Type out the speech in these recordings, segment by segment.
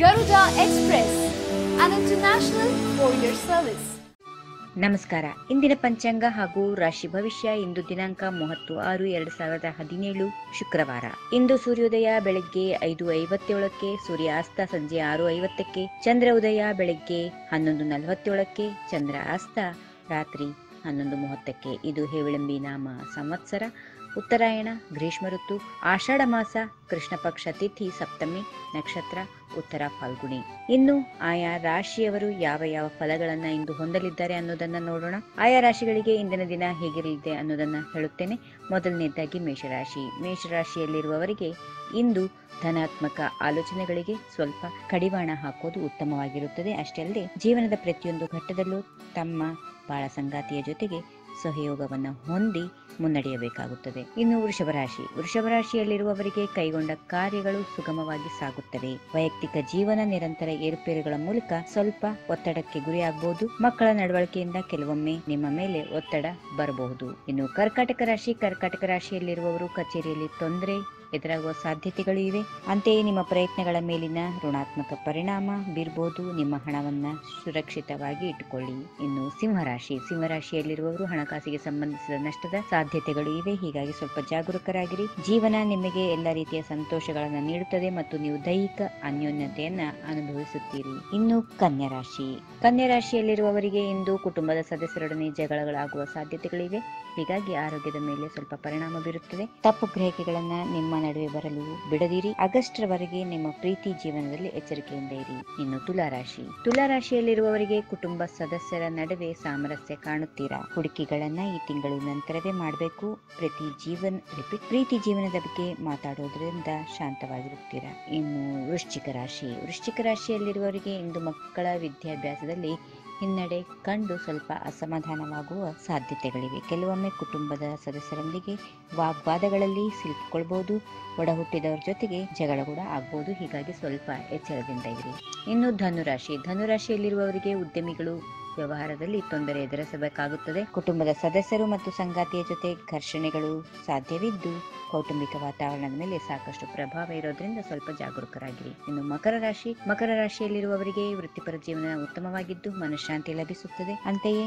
Garuda express and international courier service ನಮಸ್ಕಾರ. ಇಂದಿನ ಪಂಚಾಂಗ ಹಾಗೂ ರಾಶಿ ಭವಿಷ್ಯ ಇಂದು ದಿನಾಂಕ ಮೂವತ್ತು ಆರು ಎರಡು ಸಾವಿರದ ಹದಿನೇಳು ಶುಕ್ರವಾರ. ಇಂದು ಸೂರ್ಯೋದಯ ಬೆಳಗ್ಗೆ ಐದು ಐವತ್ತೇಳಕ್ಕೆ ಸೂರ್ಯಾಸ್ತ ಸಂಜೆ ಆರು ಐವತ್ತಕ್ಕೆ, ಚಂದ್ರ ಉದಯ ಬೆಳಗ್ಗೆ ಹನ್ನೊಂದು ನಲವತ್ತೇಳಕ್ಕೆ, ಚಂದ್ರ ಅಸ್ತ ರಾತ್ರಿ ಹನ್ನೊಂದು ಮೂವತ್ತಕ್ಕೆ. ಇದು ಹೇವಿಳಂಬಿ ನಾಮ ಸಂವತ್ಸರ. ಉತ್ತರಾಯಣ, ಗ್ರೀಷ್ಮ ಋತು, ಆಷಾಢ ಮಾಸ, ಕೃಷ್ಣ ಪಕ್ಷ ತಿಥಿ, ಸಪ್ತಮಿ, ನಕ್ಷತ್ರ, ಉತ್ತರ ಫಾಲ್ಗುಣಿ. ಇನ್ನು ಆಯಾ ರಾಶಿಯವರು ಯಾವ ಯಾವ ಫಲಗಳನ್ನ ಇಂದು ಹೊಂದಲಿದ್ದಾರೆ ಅನ್ನೋದನ್ನ ನೋಡೋಣ. ಆಯಾ ರಾಶಿಗಳಿಗೆ ಇಂದಿನ ದಿನ ಹೇಗಿರಲಿದೆ ಅನ್ನೋದನ್ನ ಹೇಳುತ್ತೇನೆ. ಮೊದಲನೇದಾಗಿ ಮೇಷರಾಶಿ. ಮೇಷರಾಶಿಯಲ್ಲಿರುವವರಿಗೆ ಇಂದು ಧನಾತ್ಮಕ ಆಲೋಚನೆಗಳಿಗೆ ಸ್ವಲ್ಪ ಕಡಿವಾಣ ಹಾಕೋದು ಉತ್ತಮವಾಗಿರುತ್ತದೆ. ಅಷ್ಟೇ ಅಲ್ಲದೆ ಜೀವನದ ಪ್ರತಿಯೊಂದು ಘಟ್ಟದಲ್ಲೂ ತಮ್ಮ ಬಾಳ ಸಂಗಾತಿಯ ಜೊತೆಗೆ ಸಹಯೋಗವನ್ನು ಹೊಂದಿ ಮುನ್ನಡೆಯಬೇಕಾಗುತ್ತದೆ. ಇನ್ನು ವೃಷಭ ರಾಶಿ. ವೃಷಭ ರಾಶಿಯಲ್ಲಿರುವವರಿಗೆ ಕೈಗೊಂಡ ಕಾರ್ಯಗಳು ಸುಗಮವಾಗಿ ಸಾಗುತ್ತವೆ. ವೈಯಕ್ತಿಕ ಜೀವನ ನಿರಂತರ ಏರುಪೇರುಗಳ ಮೂಲಕ ಸ್ವಲ್ಪ ಒತ್ತಡಕ್ಕೆ ಗುರಿಯಾಗಬಹುದು. ಮಕ್ಕಳ ನಡವಳಿಕೆಯಿಂದ ಕೆಲವೊಮ್ಮೆ ನಿಮ್ಮ ಮೇಲೆ ಒತ್ತಡ ಬರಬಹುದು. ಇನ್ನು ಕರ್ಕಾಟಕ ರಾಶಿ. ಕರ್ಕಾಟಕ ರಾಶಿಯಲ್ಲಿರುವವರು ಕಚೇರಿಯಲ್ಲಿ ತೊಂದರೆ ಎದುರಾಗುವ ಸಾಧ್ಯತೆಗಳು ಇವೆ. ಅಂತೆಯೇ ನಿಮ್ಮ ಪ್ರಯತ್ನಗಳ ಮೇಲಿನ ಋಣಾತ್ಮಕ ಪರಿಣಾಮ ಬೀರ್ಬೋದು. ನಿಮ್ಮ ಹಣವನ್ನು ಸುರಕ್ಷಿತವಾಗಿ ಇಟ್ಟುಕೊಳ್ಳಿ ಇನ್ನು ಸಿಂಹರಾಶಿ. ಸಿಂಹರಾಶಿಯಲ್ಲಿರುವವರು ಹಣಕಾಸಿಗೆ ಸಂಬಂಧಿಸಿದ ನಷ್ಟದ ಸಾಧ್ಯತೆಗಳು ಇವೆ. ಹೀಗಾಗಿ ಸ್ವಲ್ಪ ಜಾಗರೂಕರಾಗಿರಿ. ಜೀವನ ನಿಮಗೆ ಎಲ್ಲ ರೀತಿಯ ಸಂತೋಷಗಳನ್ನು ನೀಡುತ್ತದೆ ಮತ್ತು ನೀವು ದೈಹಿಕ ಅನ್ಯೋನ್ಯತೆಯನ್ನ ಅನುಭವಿಸುತ್ತೀರಿ. ಇನ್ನು ಕನ್ಯಾ ರಾಶಿ ಕನ್ಯಾ ರಾಶಿಯಲ್ಲಿರುವವರಿಗೆ ಇಂದು ಕುಟುಂಬದ ಸದಸ್ಯರೊಡನೆ ಜಗಳಗಳಾಗುವ ಸಾಧ್ಯತೆಗಳಿವೆ. ಹೀಗಾಗಿ ಆರೋಗ್ಯದ ಮೇಲೆ ಸ್ವಲ್ಪ ಪರಿಣಾಮ ಬೀರುತ್ತದೆ. ತಪ್ಪು ಗ್ರಹಿಕೆಗಳನ್ನ ನಿಮ್ಮ ನಡುವೆ ಬರಲು ಬಿಡದಿರಿ ಆಗಸ್ಟ್ ರವರೆಗೆ ನಿಮ್ಮ ಪ್ರೀತಿ ಜೀವನದಲ್ಲಿ ಎಚ್ಚರಿಕೆಯಿಂದ ಇರಿ. ಇನ್ನು ತುಲಾರಾಶಿ ತುಲಾರಾಶಿಯಲ್ಲಿರುವವರಿಗೆ ಕುಟುಂಬ ಸದಸ್ಯರ ನಡುವೆ ಸಾಮರಸ್ಯ ಕಾಣುತ್ತೀರಾ? ಹುಡುಕಿಗಳನ್ನ ಈ ತಿಂಗಳು ನಂತರವೇ ಮಾಡಬೇಕು. ಪ್ರತಿ ಜೀವನ್ ರಿಪೀಟ್ ಪ್ರೀತಿ ಜೀವನದ ಬಗ್ಗೆ ಮಾತಾಡೋದ್ರಿಂದ ಶಾಂತವಾಗಿರುತ್ತೀರಾ? ಇನ್ನು ವೃಶ್ಚಿಕ ರಾಶಿ. ವೃಶ್ಚಿಕ ರಾಶಿಯಲ್ಲಿರುವವರಿಗೆ ಇಂದು ಮಕ್ಕಳ ವಿದ್ಯಾಭ್ಯಾಸದಲ್ಲಿ ಹಿನ್ನಡೆ ಕಂಡು ಸ್ವಲ್ಪ ಅಸಮಾಧಾನವಾಗುವ ಸಾಧ್ಯತೆಗಳಿವೆ. ಕೆಲವೊಮ್ಮೆ ಕುಟುಂಬದ ಸದಸ್ಯರೊಂದಿಗೆ ವಾಗ್ವಾದಗಳಲ್ಲಿ ಸಿಲುಕಿಕೊಳ್ಬೋದು. ಒಡ ಹುಟ್ಟಿದವರ ಜೊತೆಗೆ ಜಗಳ ಕೂಡ ಆಗ್ಬೋದು. ಹೀಗಾಗಿ ಸ್ವಲ್ಪ ಎಚ್ಚರದಿಂದ ಇರಿ. ಇನ್ನು ಧನುರಾಶಿ. ಧನುರಾಶಿಯಲ್ಲಿರುವವರಿಗೆ ಉದ್ಯಮಿಗಳು ವ್ಯವಹಾರದಲ್ಲಿ ತೊಂದರೆ ಎದುರಿಸಬೇಕಾಗುತ್ತದೆ. ಕುಟುಂಬದ ಸದಸ್ಯರು ಮತ್ತು ಸಂಗಾತಿಯ ಜೊತೆ ಘರ್ಷಣೆಗಳು ಸಾಧ್ಯವಿದ್ದು, ಕೌಟುಂಬಿಕ ವಾತಾವರಣದ ಮೇಲೆ ಸಾಕಷ್ಟು ಪ್ರಭಾವ ಇರೋದ್ರಿಂದ ಸ್ವಲ್ಪ ಜಾಗರೂಕರಾಗಿರಿ. ಇನ್ನು ಮಕರ ರಾಶಿ, ಮಕರ ರಾಶಿಯಲ್ಲಿರುವವರಿಗೆ ವೃತ್ತಿಪರ ಜೀವನ ಉತ್ತಮವಾಗಿದ್ದು ಮನಃಶಾಂತಿ ಲಭಿಸುತ್ತದೆ. ಅಂತೆಯೇ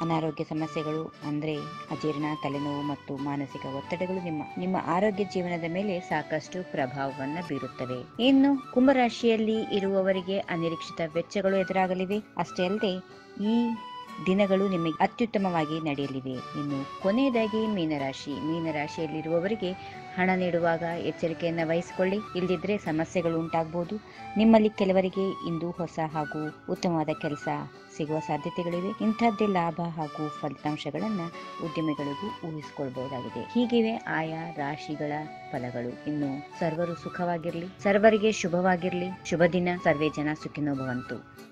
ಅನಾರೋಗ್ಯ ಸಮಸ್ಯೆಗಳು ಅಂದರೆ ಅಜೀರ್ಣ, ತಲೆನೋವು ಮತ್ತು ಮಾನಸಿಕ ಒತ್ತಡಗಳು ನಿಮ್ಮ ನಿಮ್ಮ ಆರೋಗ್ಯ ಜೀವನದ ಮೇಲೆ ಸಾಕಷ್ಟು ಪ್ರಭಾವವನ್ನು ಬೀರುತ್ತವೆ. ಇನ್ನು ಕುಂಭರಾಶಿಯಲ್ಲಿ ಇರುವವರಿಗೆ ಅನಿರೀಕ್ಷಿತ ವೆಚ್ಚಗಳು ಎದುರಾಗಲಿವೆ. ಅಷ್ಟೇ ಅಲ್ಲದೆ ಈ ದಿನಗಳು ನಿಮಗೆ ಅತ್ಯುತ್ತಮವಾಗಿ ನಡೆಯಲಿವೆ. ಇನ್ನು ಕೊನೆಯದಾಗಿ ಮೀನರಾಶಿ. ಮೀನರಾಶಿಯಲ್ಲಿರುವವರಿಗೆ ಹಣ ನೀಡುವಾಗ ಎಚ್ಚರಿಕೆಯನ್ನು ವಹಿಸಿಕೊಳ್ಳಿ. ಇಲ್ಲದಿದ್ದರೆ ಸಮಸ್ಯೆಗಳು ಉಂಟಾಗಬಹುದು ನಿಮ್ಮಲ್ಲಿ ಕೆಲವರಿಗೆ ಇಂದು ಹೊಸ ಹಾಗೂ ಉತ್ತಮವಾದ ಕೆಲಸ ಸಿಗುವ ಸಾಧ್ಯತೆಗಳಿವೆ. ಇಂಥದ್ದೇ ಲಾಭ ಹಾಗೂ ಫಲಿತಾಂಶಗಳನ್ನು ಉದ್ಯಮಿಗಳಿಗೂ ಊಹಿಸಿಕೊಳ್ಬಹುದಾಗಿದೆ. ಹೀಗಿವೆ ಆಯಾ ರಾಶಿಗಳ ಫಲಗಳು. ಇನ್ನು ಸರ್ವರು ಸುಖವಾಗಿರಲಿ, ಸರ್ವರಿಗೆ ಶುಭವಾಗಿರಲಿ. ಶುಭ ದಿನ ಸರ್ವೇ ಜನ ಸುಖಿನೋ ಭವಂತು